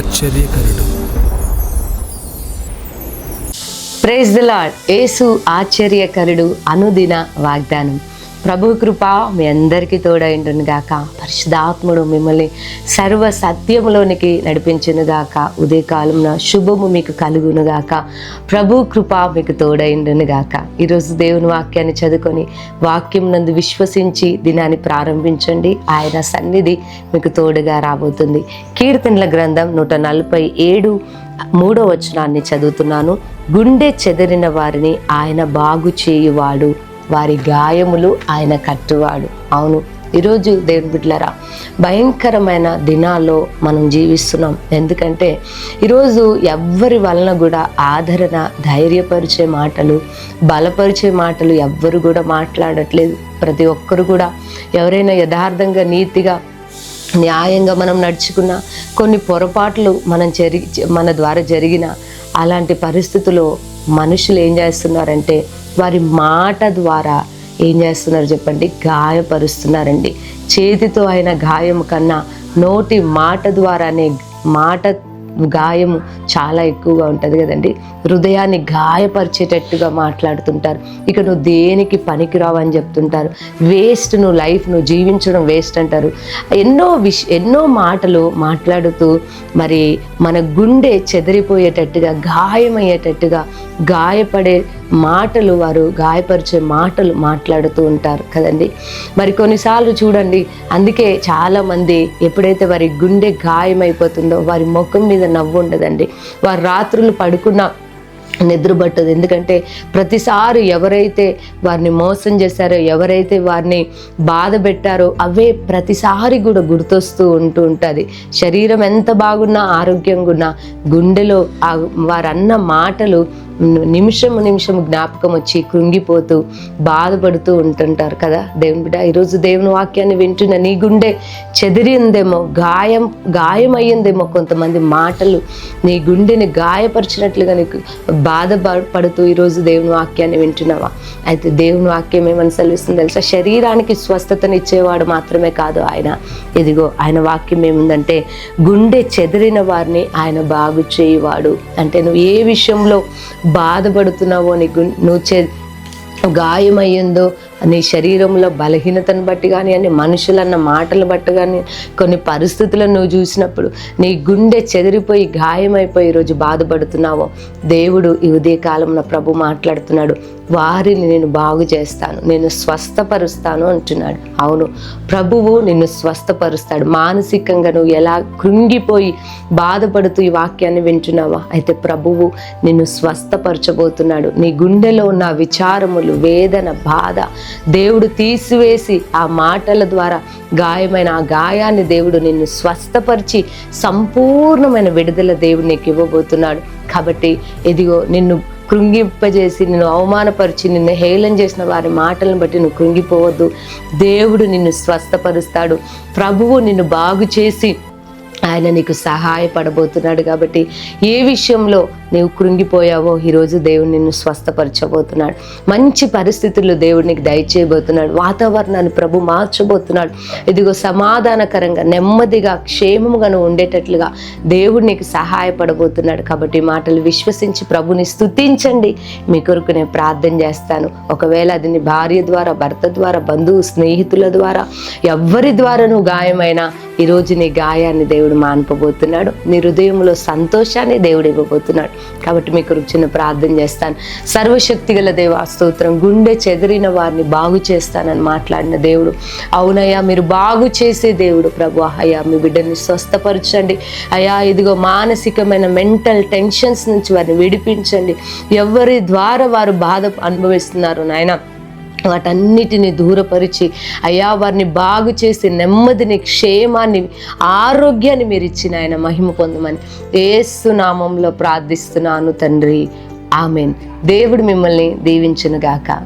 ఆశ్చర్యకరుడు. Praise the lord యేసు ఆశ్చర్యకరుడు అనుదిన వాగ్దానం. ప్రభు కృప మీ అందరికీ తోడైండును గాక. పరిశుధాత్ముడు మిమ్మల్ని సర్వ సత్యములోనికి నడిపించును గాక. ఉదయకాలంన శుభము మీకు కలుగును గాక. ప్రభు కృప మీకు తోడైండును గాక. ఈరోజు దేవుని వాక్యాన్ని చదువుకొని వాక్యం నందు విశ్వసించి దినాన్ని ప్రారంభించండి. ఆయన సన్నిధి మీకు తోడుగా రాబోతుంది. కీర్తనల గ్రంథం నూట నలభై ఏడు మూడో వచనాన్ని చదువుతున్నాను. గుండె చెదరిన వారిని ఆయన బాగు చేయువాడు. వారి గాయములు ఆయన కట్టువాడు. అవును ఈరోజు దేవుని బిడ్డలరా భయంకరమైన దినాల్లో మనం జీవిస్తున్నాం. ఎందుకంటే ఈరోజు ఎవ్వరి వలన కూడా ఆదరణ ధైర్యపరిచే మాటలు బలపరిచే మాటలు ఎవ్వరు కూడా మాట్లాడట్లేదు. ప్రతి ఒక్కరు కూడా ఎవరైనా యథార్థంగా నీతిగా న్యాయంగా మనం నడుచుకున్న కొన్ని పొరపాట్లు మనం జరిగి మన ద్వారా జరిగిన అలాంటి పరిస్థితుల్లో మనుషులు ఏం చేస్తున్నారంటే వారి మాట ద్వారా ఏం చేస్తున్నారు చెప్పండి? గాయపరుస్తున్నారండి. చేతితో అయిన గాయం కన్నా నోటి మాట ద్వారానే మాట గాయము చాలా ఎక్కువగా ఉంటుంది కదండి. హృదయాన్ని గాయపరిచేటట్టుగా మాట్లాడుతుంటారు. ఇక నువ్వు దేనికి పనికిరావని చెప్తుంటారు. వేస్ట్ నువ్వు లైఫ్ నువ్వు జీవించడం వేస్ట్ అంటారు. ఎన్నో విష ఎన్నో మాటలు మాట్లాడుతూ మరి మన గుండె చెదిరిపోయేటట్టుగా గాయమయ్యేటట్టుగా గాయపడే మాటలు వారు గాయపరిచే మాటలు మాట్లాడుతూ ఉంటారు కదండి. మరి కొన్నిసార్లు చూడండి అందుకే చాలామంది ఎప్పుడైతే వారి గుండె గాయమైపోతుందో వారి ముఖం మీద నవ్వు ఉండదండి. వారు రాత్రులు పడుకున్న నిద్రపట్టదు ఎందుకంటే ప్రతిసారి ఎవరైతే వారిని మోసం చేశారో ఎవరైతే వారిని బాధ పెట్టారో అవే ప్రతిసారి కూడా గుర్తొస్తూ ఉంటూ ఉంటుంది. శరీరం ఎంత బాగున్నా ఆరోగ్యంగా ఉన్నా గుండెలో ఆ వారన్న మాటలు నిమిషం నిమిషం జ్ఞాపకం వచ్చి కృంగిపోతూ బాధపడుతూ ఉంటుంటారు కదా? దేవుని బిడ్డ ఈరోజు దేవుని వాక్యాన్ని వింటున్న నీ గుండె చెదిరిందేమో గాయం గాయమయ్యిందేమో కొంతమంది మాటలు నీ గుండెని గాయపరిచినట్లుగా నీకు బాధ పడుతూ ఈరోజు దేవుని వాక్యాన్ని వింటున్నావా? అయితే దేవుని వాక్యం ఏమని సెలవిస్తుంది తెలుసా? శరీరానికి స్వస్థతనిచ్చేవాడు మాత్రమే కాదు ఆయన. ఇదిగో ఆయన వాక్యం ఏముందంటే గుండె చెదిరిన వారిని ఆయన బాగు చేయువాడు. అంటే నువ్వు ఏ విషయంలో బాధపడుతున్నావో నీ నువ్వు చె గాయమయ్యిందో నీ శరీరంలో బలహీనతను బట్టి కానీ అని మనుషులన్న మాటలు బట్టి కానీ కొన్ని పరిస్థితులను నువ్వు చూసినప్పుడు నీ గుండె చెదిరిపోయి గాయమైపోయి ఈరోజు బాధపడుతున్నావో దేవుడు ఈ ఉదయకాలంలో ప్రభు మాట్లాడుతున్నాడు. వారిని నేను బాగు చేస్తాను నేను స్వస్థపరుస్తాను అంటున్నాడు. అవును ప్రభువు నిన్ను స్వస్థపరుస్తాడు. మానసికంగా నువ్వు ఎలా కృంగిపోయి బాధపడుతూ ఈ వాక్యాన్ని వింటున్నావా అయితే ప్రభువు నిన్ను స్వస్థపరచబోతున్నాడు. నీ గుండెలో ఉన్న విచారములు వేదన బాధ దేవుడు తీసివేసి ఆ మాటల ద్వారా గాయమైన ఆ గాయాన్ని దేవుడు నిన్ను స్వస్థపరిచి సంపూర్ణమైన విడుదల దేవుడు నీకు ఇవ్వబోతున్నాడు. కాబట్టి ఇదిగో నిన్ను కృంగింపజేసి నిన్ను అవమానపరిచి నిన్ను హేళన చేసిన వారి మాటలను బట్టి నువ్వు కృంగిపోవద్దు. దేవుడు నిన్ను స్వస్థపరుస్తాడు. ప్రభువు నిన్ను బాగు చేసి ఆయన నీకు సహాయపడబోతున్నాడు కాబట్టి ఏ విషయంలో నీవు కృంగిపోయావో ఈరోజు దేవుడు నిన్ను స్వస్థపరచబోతున్నాడు. మంచి పరిస్థితుల్లో దేవుడు నీకు దయచేయబోతున్నాడు. వాతావరణాన్ని ప్రభు మార్చబోతున్నాడు. ఇదిగో సమాధానకరంగా నెమ్మదిగా క్షేమముగా నువ్వు ఉండేటట్లుగా దేవుడు నీకు సహాయపడబోతున్నాడు కాబట్టి మాటలు విశ్వసించి ప్రభుని స్తుతించండి. మీ కొరకు నేను ప్రార్థన చేస్తాను. ఒకవేళ అది నీ భార్య ద్వారా భర్త ద్వారా బంధువు స్నేహితుల ద్వారా ఎవరి ద్వారా నువ్వు గాయమైనా ఈరోజు నీ గాయాన్ని దేవుడు మాన్పబోతున్నాడు నీ హృదయంలో సంతోషాన్ని దేవుడు ఇవ్వబోతున్నాడు. కాబట్టి మీకు చిన్న ప్రార్థన చేస్తాను. సర్వశక్తి గల దేవ స్తోత్రం. గుండె చెదిరిన వారిని బాగు చేస్తానని మాట్లాడిన దేవుడు. అవునయ్యా మీరు బాగు చేసే దేవుడు ప్రభు. అయ్యా మీ బిడ్డని స్వస్థపరచండి. అయ్యా ఇదిగో మానసికమైన మెంటల్ టెన్షన్స్ నుంచి వారిని విడిపించండి. ఎవరి ద్వారా వారు బాధ అనుభవిస్తున్నారు నాయన వాటన్నిటిని దూరపరిచి అయ్యా వారిని బాగు చేసి నెమ్మదిని క్షేమాన్ని ఆరోగ్యాన్ని మీరు ఇచ్చిన ఆయన మహిమ పొందమని ఏసునామంలో ప్రార్థిస్తున్నాను తండ్రి. ఆమెన్. దేవుడు మిమ్మల్ని దీవించును గాక